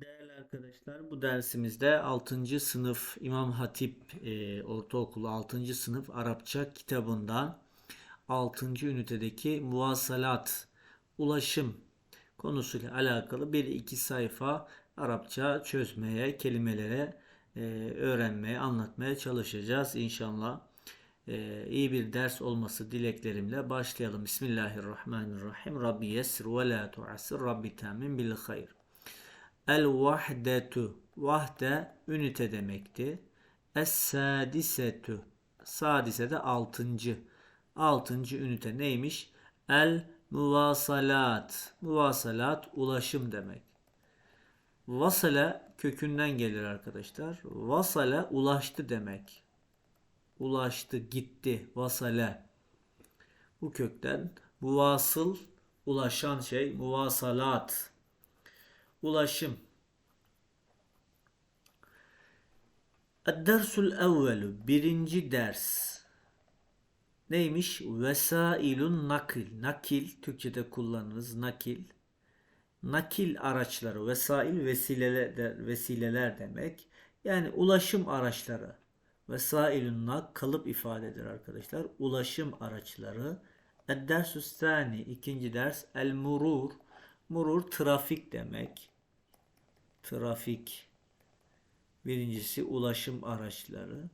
Değerli arkadaşlar, bu dersimizde 6. sınıf İmam Hatip e, Ortaokulu 6. sınıf Arapça kitabından 6. ünitedeki muvasalat, ulaşım konusuyla alakalı bir iki sayfa Arapça çözmeye, kelimelere e, öğrenmeye, anlatmaya çalışacağız inşallah. E, iyi bir ders olması dileklerimle başlayalım. Bismillahirrahmanirrahim. Rabbi yessir ve la tuassir. Rabbi temin bil hayr. El vahdetu. Vahde ünite demekti. Es sadisetu. Sadise de altıncı. Altıncı ünite neymiş? El muvasalat. Muvasalat ulaşım demek. Vasale kökünden gelir arkadaşlar. Vasale ulaştı demek. Ulaştı, gitti. Vasale. Bu kökten muvasıl ulaşan şey muvasalat. Ulaşım. Dersul evvelu birinci ders. Neymiş? Vesailun nakil. Nakil Türkçe'de kullanırız. Nakil. Nakil araçları. Vesail vesileler, vesileler demek. Yani ulaşım araçları. Vesailun nak kalıp ifadedir arkadaşlar. Ulaşım araçları. Ed-dersus sani ikinci ders el murur. Murur trafik demek. Trafik. Birincisi ulaşım araçları.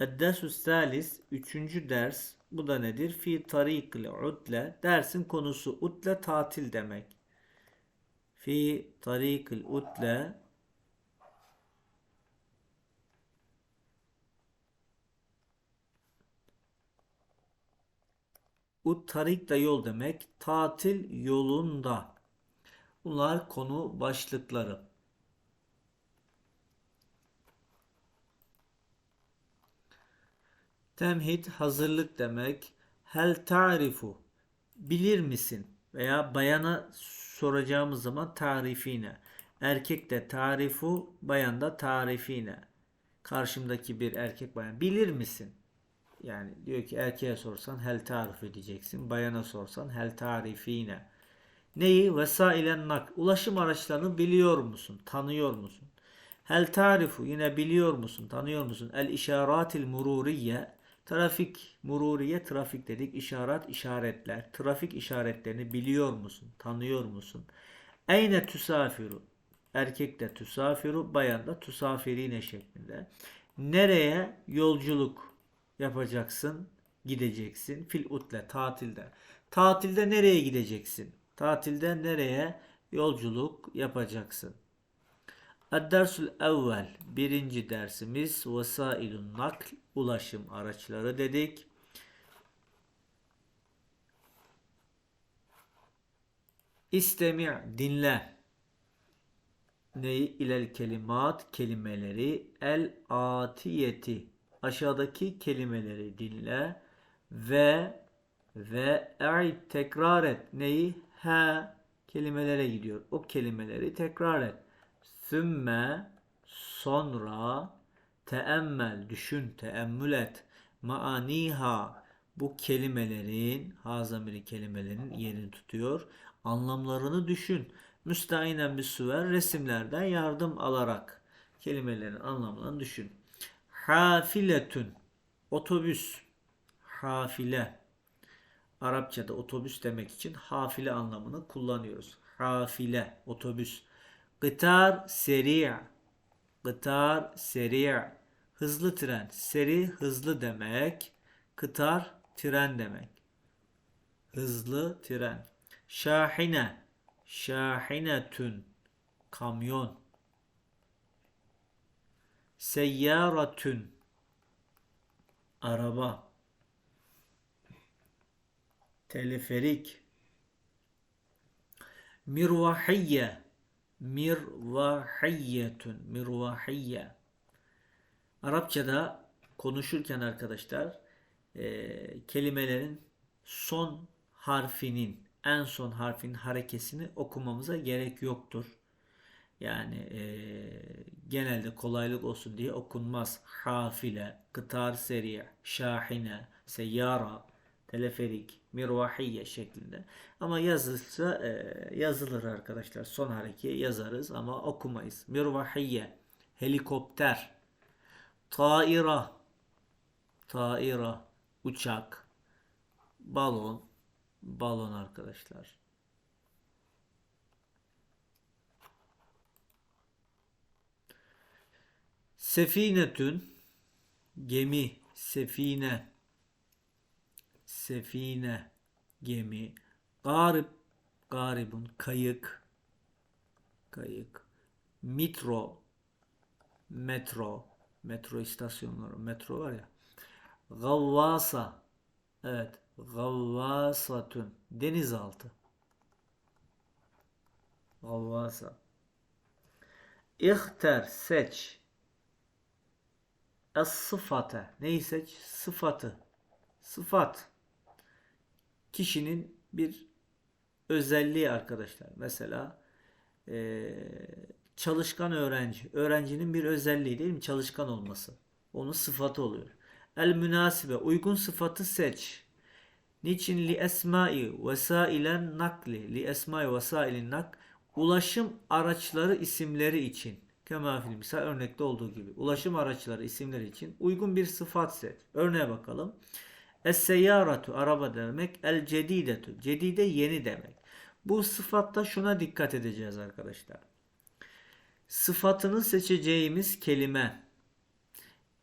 Ed-dersus salis üçüncü ders. Bu da nedir? Fi tarikil utle. Dersin konusu utle tatil demek. Fi tarikil utle Tarik da yol demek. Tatil yolunda. Bunlar konu başlıkları. Temhid hazırlık demek. Hel ta'rifu bilir misin? Veya bayana soracağımız zaman tarifine. Erkek de tarifu, bayan da tarifine. Karşımdaki bir erkek bayan. Bilir misin? Yani diyor ki erkeğe sorsan hel tarif edeceksin. Bayana sorsan hel tarifine. Neyi? Vesailen nak. Ulaşım araçlarını biliyor musun? Tanıyor musun? Hel tarifu yine biliyor musun? Tanıyor musun? El işaratil mururiye trafik mururiye trafik dedik. İşaret işaretler. Trafik işaretlerini biliyor musun? Tanıyor musun? Eyne tüsafiru erkek de tüsafiru bayan da tüsafirine şeklinde. Nereye yolculuk yapacaksın? Gideceksin. Fil utle tatilde. Tatilde nereye gideceksin? Tatilde nereye yolculuk yapacaksın? Ed-dersul evvel birinci dersimiz vesailun nakl ulaşım araçları dedik. İstemi' dinle. Neyi? İlel kelimat kelimeleri el atiyeti aşağıdaki kelimeleri dinle ve ve e'id tekrar et. Neyi? Ha kelimelere gidiyor. O kelimeleri tekrar et. Sümme sonra teemmel düşün, teemmül et. Maaniha bu kelimelerin, hazamiri kelimelerin yerini tutuyor. Anlamlarını düşün. Müstainen bir süver resimlerden yardım alarak kelimelerin anlamlarını düşün. Hafiletün otobüs. Hafile. Arapçada otobüs demek için hafile anlamını kullanıyoruz. Hafile, otobüs. Gıtar seri' Gıtar seri' Hızlı tren. Seri hızlı demek. Kıtar tren demek. Hızlı tren. Şahine. Şahinetün. Kamyon. Seyyaratün. Araba. Teleferik. Mirvahiyye. Mirvahiyyetün. Mirvahiyye. Arapçada konuşurken arkadaşlar e, kelimelerin son harfinin en son harfin harekesini okumamıza gerek yoktur. Yani e, genelde kolaylık olsun diye okunmaz. Hafile, kıtar seri, şahine, seyyara teleferik, mirvahiye şeklinde. Ama yazılsa e, yazılır arkadaşlar. Son hareki yazarız ama okumayız. Mirvahiye, helikopter, taira, taira, uçak, balon, balon arkadaşlar. Sefinetün gemi, sefine, sefine, gemi, garip, garibun, kayık, kayık, metro, metro, metro istasyonları, metro var ya, gavvasa, evet, gavvasatun, denizaltı, gavvasa, İhter, seç, Es-sıfate. Neyi seç? Sıfatı. Sıfat. Kişinin bir özelliği arkadaşlar. Mesela ee, çalışkan öğrenci. Öğrencinin bir özelliği değil mi? Çalışkan olması. Onun sıfatı oluyor. El münasibe. Uygun sıfatı seç. Niçin li esmai vesailen nakli li esmai vesailin nak ulaşım araçları isimleri için Kema fil misal örnekte olduğu gibi. Ulaşım araçları isimleri için uygun bir sıfat seç. Örneğe bakalım. Es-seyyaratu araba demek. El cedidetu. Cedide yeni demek. Bu sıfatta şuna dikkat edeceğiz arkadaşlar. Sıfatını seçeceğimiz kelime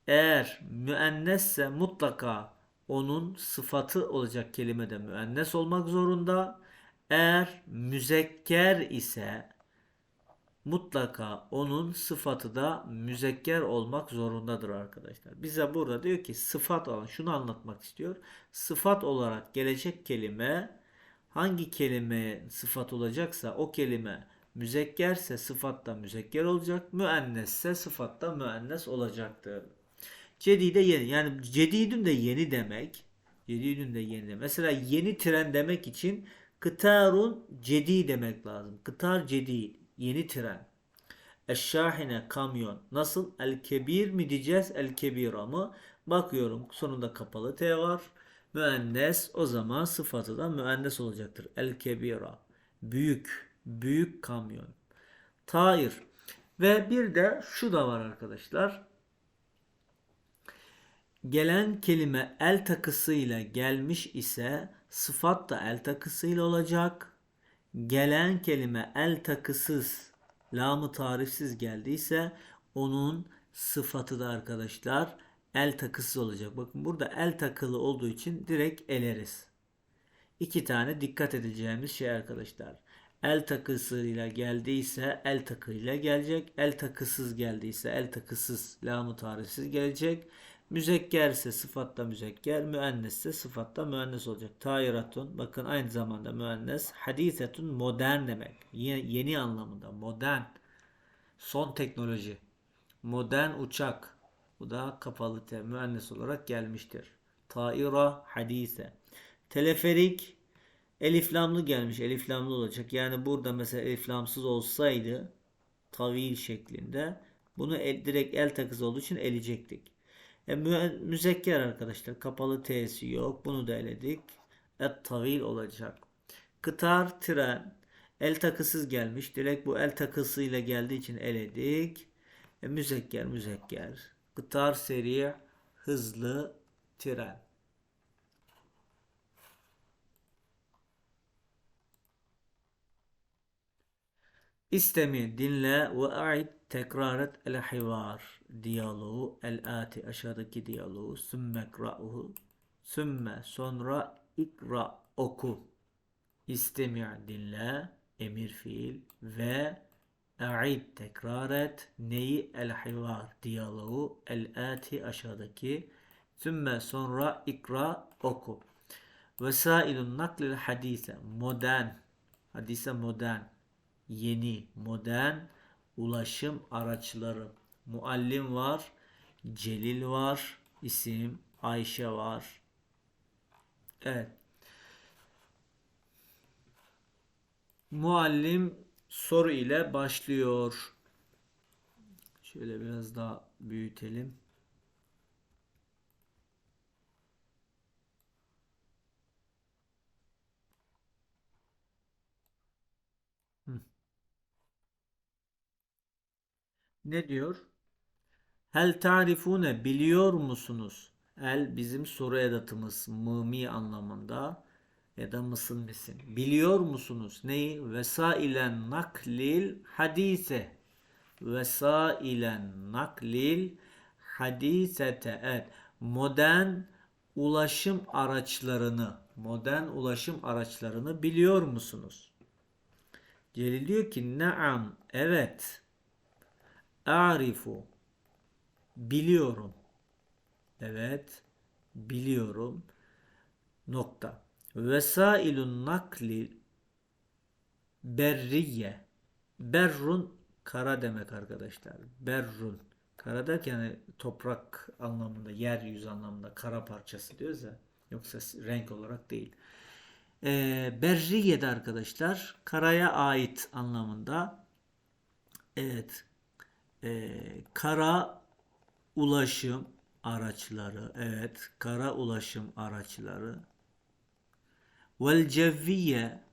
eğer müennesse mutlaka onun sıfatı olacak kelime de müennes olmak zorunda. Eğer müzekker ise mutlaka onun sıfatı da müzekker olmak zorundadır arkadaşlar. Bize burada diyor ki sıfat olan şunu anlatmak istiyor. Sıfat olarak gelecek kelime hangi kelime sıfat olacaksa o kelime müzekkerse sıfat da müzekker olacak. Müennesse sıfat da müennes olacaktır. Cedide yeni yani cedidün de yeni demek. Cedidün de yeni. Mesela yeni tren demek için kıtarun cedi demek lazım. Kıtar cedi Yeni tren. Eşşahine kamyon. Nasıl? El kebir mi diyeceğiz? El kebira mı? Bakıyorum sonunda kapalı T var. Müennes o zaman sıfatı da müennes olacaktır. El kebira. Büyük. Büyük kamyon. Tair. Ve bir de şu da var arkadaşlar. Gelen kelime el takısıyla gelmiş ise sıfat da el takısıyla olacak gelen kelime el takısız, lamı tarifsiz geldiyse onun sıfatı da arkadaşlar el takısız olacak. Bakın burada el takılı olduğu için direkt eleriz. İki tane dikkat edeceğimiz şey arkadaşlar. El takısıyla geldiyse el takıyla gelecek. El takısız geldiyse el takısız, lamı tarifsiz gelecek. Müzekkerse sıfatta müzekker, müennesse sıfatta müennes olacak. Tayiratun bakın aynı zamanda müennes. Hadisetun modern demek. Yeni, yeni anlamında modern. Son teknoloji. Modern uçak. Bu da kapalı te müennes olarak gelmiştir. Taira hadise. Teleferik eliflamlı gelmiş. Eliflamlı olacak. Yani burada mesela eliflamsız olsaydı tavil şeklinde bunu el, direkt el takısı olduğu için elecektik. E, müzekker arkadaşlar. Kapalı T'si yok. Bunu da eledik. Et tavil olacak. Kıtar tren. El takısız gelmiş. Direkt bu el takısıyla geldiği için eledik. E, müzekker müzekker. Kıtar seri hızlı tren. İstemi, dinle ve a'id tekrar et el hivar diyaloğu el ati aşağıdaki diyaloğu sümme kra'uhu sümme sonra ikra oku. İstemi' dinle emir fiil ve a'id tekrar et neyi? El hivar diyaloğu el ati aşağıdaki sümme sonra ikra oku. Vesailun naklil hadise modern. Hadise modern yeni, modern ulaşım araçları. Muallim var, Celil var, isim Ayşe var. Evet. Muallim soru ile başlıyor. Şöyle biraz daha büyütelim. Ne diyor? Hel tarifune biliyor musunuz? El bizim soru edatımız mımi anlamında ya da mısın misin? Biliyor musunuz neyi? Vesailen naklil hadise. Vesailen naklil hadisete. Evet. Modern ulaşım araçlarını, modern ulaşım araçlarını biliyor musunuz? Celil diyor ki naam evet arifu. Biliyorum. Evet biliyorum. Nokta. Vesailun nakli berriye. Berrun kara demek arkadaşlar. Berrun. Kara derken yani toprak anlamında yeryüzü anlamında kara parçası diyoruz ya. Yoksa renk olarak değil. E, Berriye'de arkadaşlar karaya ait anlamında. Evet e, kara ulaşım araçları evet kara ulaşım araçları. Vel cevviye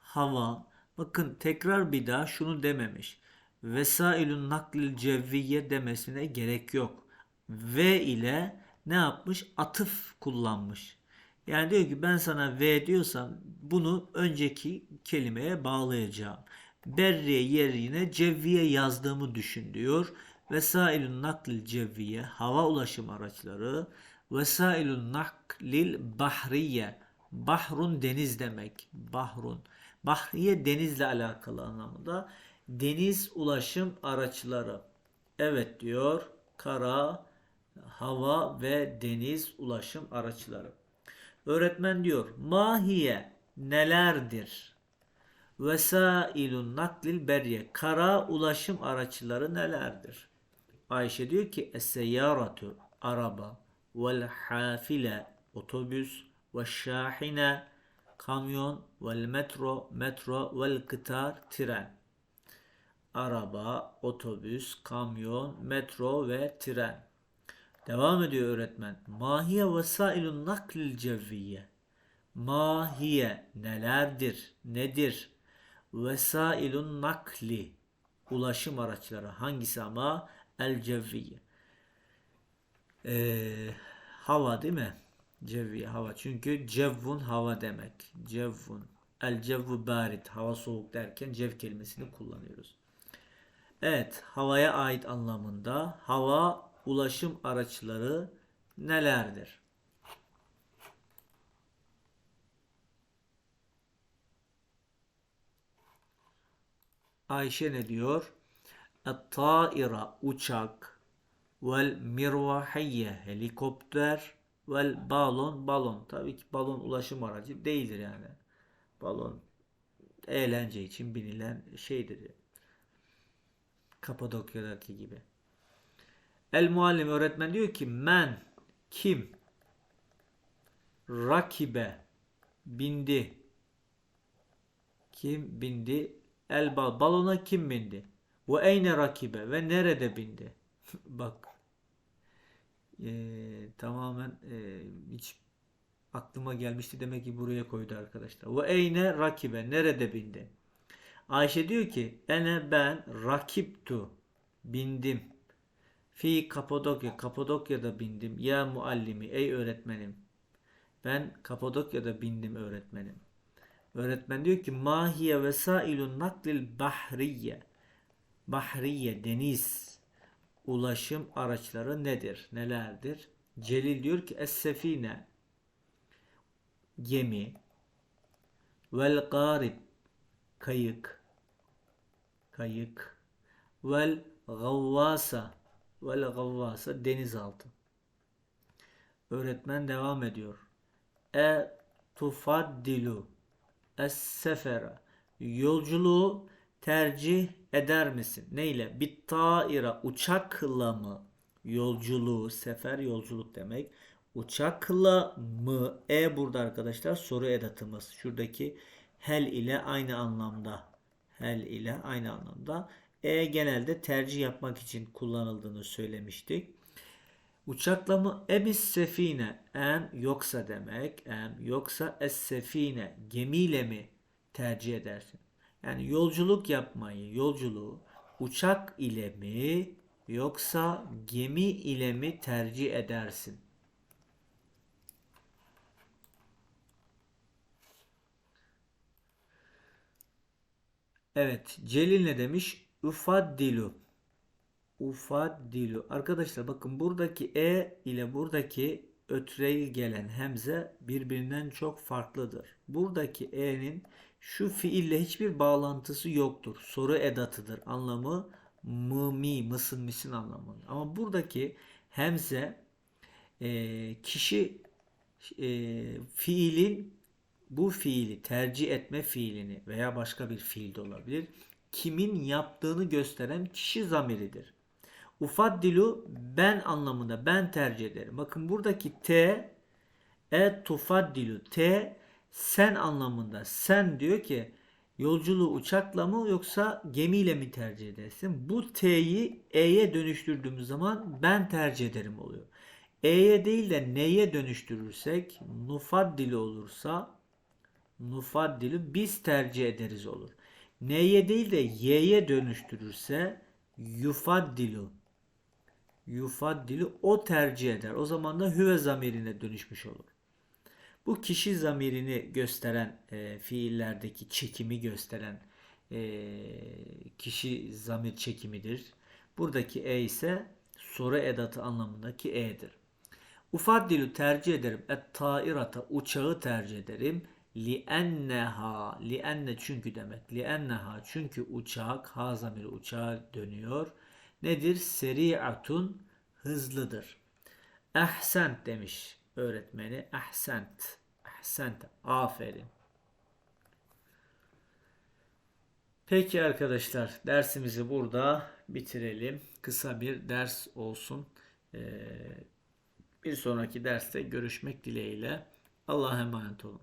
hava bakın tekrar bir daha şunu dememiş. Vesailun naklil cevviye demesine gerek yok. Ve ile ne yapmış? Atıf kullanmış. Yani diyor ki ben sana V diyorsam bunu önceki kelimeye bağlayacağım. Berriye yerine cevviye yazdığımı düşün diyor. Vesailun naklil cevviye hava ulaşım araçları. Vesailun naklil bahriye bahrun deniz demek. Bahrun. Bahriye denizle alakalı anlamında. Deniz ulaşım araçları. Evet diyor. Kara, hava ve deniz ulaşım araçları. Öğretmen diyor mahiye nelerdir? Vesailun naklil berye kara ulaşım araçları nelerdir? Ayşe diyor ki es-seyyaratu araba vel hafile otobüs ve şahine kamyon vel metro metro vel kıtar tren araba, otobüs, kamyon, metro ve tren. Devam ediyor öğretmen. Mahiye vesailun naklil cevviye. Mahiye nelerdir? Nedir? Vesailun nakli. Ulaşım araçları. Hangisi ama? El cevviye. Ee, hava değil mi? Cevviye hava. Çünkü cevvun hava demek. Cevvun. El cevvu barit. Hava soğuk derken cev kelimesini kullanıyoruz. Evet, havaya ait anlamında hava ulaşım araçları nelerdir? Ayşe ne diyor? Et-taira uçak vel mirvahiyye helikopter vel balon balon. Tabii ki balon ulaşım aracı değildir yani. Balon eğlence için binilen şeydir. Kapadokya'daki gibi. El muallim öğretmen diyor ki men kim rakibe bindi kim bindi el bal balona kim bindi? Ve eyne rakibe? Ve nerede bindi? Bak. Ee, tamamen e, hiç aklıma gelmişti. Demek ki buraya koydu arkadaşlar. Ve eyne rakibe? Nerede bindi? Ayşe diyor ki ene ben rakiptu. Bindim. Fi Kapadokya, Kapadokya'da bindim. Ya muallimi, ey öğretmenim. Ben Kapadokya'da bindim öğretmenim. Öğretmen diyor ki mahiye vesailun naklil bahriye. Bahriye, deniz ulaşım araçları nedir? Nelerdir? Celil diyor ki es-sefine gemi vel garib kayık kayık vel gavvasa vel gavvasa denizaltı. Öğretmen devam ediyor. E tufaddilu es sefera yolculuğu tercih eder misin? Neyle? Bit taira uçakla mı? Yolculuğu, sefer yolculuk demek. Uçakla mı? E burada arkadaşlar soru edatımız. Şuradaki hel ile aynı anlamda. Hel ile aynı anlamda. E genelde tercih yapmak için kullanıldığını söylemiştik. Uçakla mı? Ebis sefine. Em yoksa demek. Em yoksa es sefine. Gemiyle mi tercih edersin? Yani yolculuk yapmayı, yolculuğu uçak ile mi yoksa gemi ile mi tercih edersin? Evet, Celil ne demiş? Ufaddilu. Ufaddilu. Arkadaşlar bakın buradaki e ile buradaki ötreyil gelen hemze birbirinden çok farklıdır. Buradaki e'nin şu fiille hiçbir bağlantısı yoktur. Soru edatıdır. Anlamı mı mi mısın misin anlamında. Ama buradaki hemze e, kişi e, fiilin bu fiili tercih etme fiilini veya başka bir fiil de olabilir. Kimin yaptığını gösteren kişi zamiridir. Ufaddilu ben anlamında ben tercih ederim. Bakın buradaki T e tufaddilu T sen anlamında. Sen diyor ki yolculuğu uçakla mı yoksa gemiyle mi tercih edersin? Bu T'yi E'ye dönüştürdüğümüz zaman ben tercih ederim oluyor. E'ye değil de neye dönüştürürsek nufaddilu olursa nufaddilu biz tercih ederiz olur. Neye değil de y'ye dönüştürürse yufaddilu yufaddilu o tercih eder. O zaman da hüve zamirine dönüşmüş olur. Bu kişi zamirini gösteren e, fiillerdeki çekimi gösteren e, kişi zamir çekimidir. Buradaki e ise soru edatı anlamındaki e'dir. Ufaddilu tercih ederim. Et tairata uçağı tercih ederim. Li enneha li enne çünkü demek. Li enneha çünkü uçak ha zamiri uçağa dönüyor. Nedir? Seri'atun hızlıdır. Ahsent demiş öğretmeni. Ahsent. Ahsent. Aferin. Peki arkadaşlar dersimizi burada bitirelim. Kısa bir ders olsun. Ee, bir sonraki derste görüşmek dileğiyle. Allah'a emanet olun.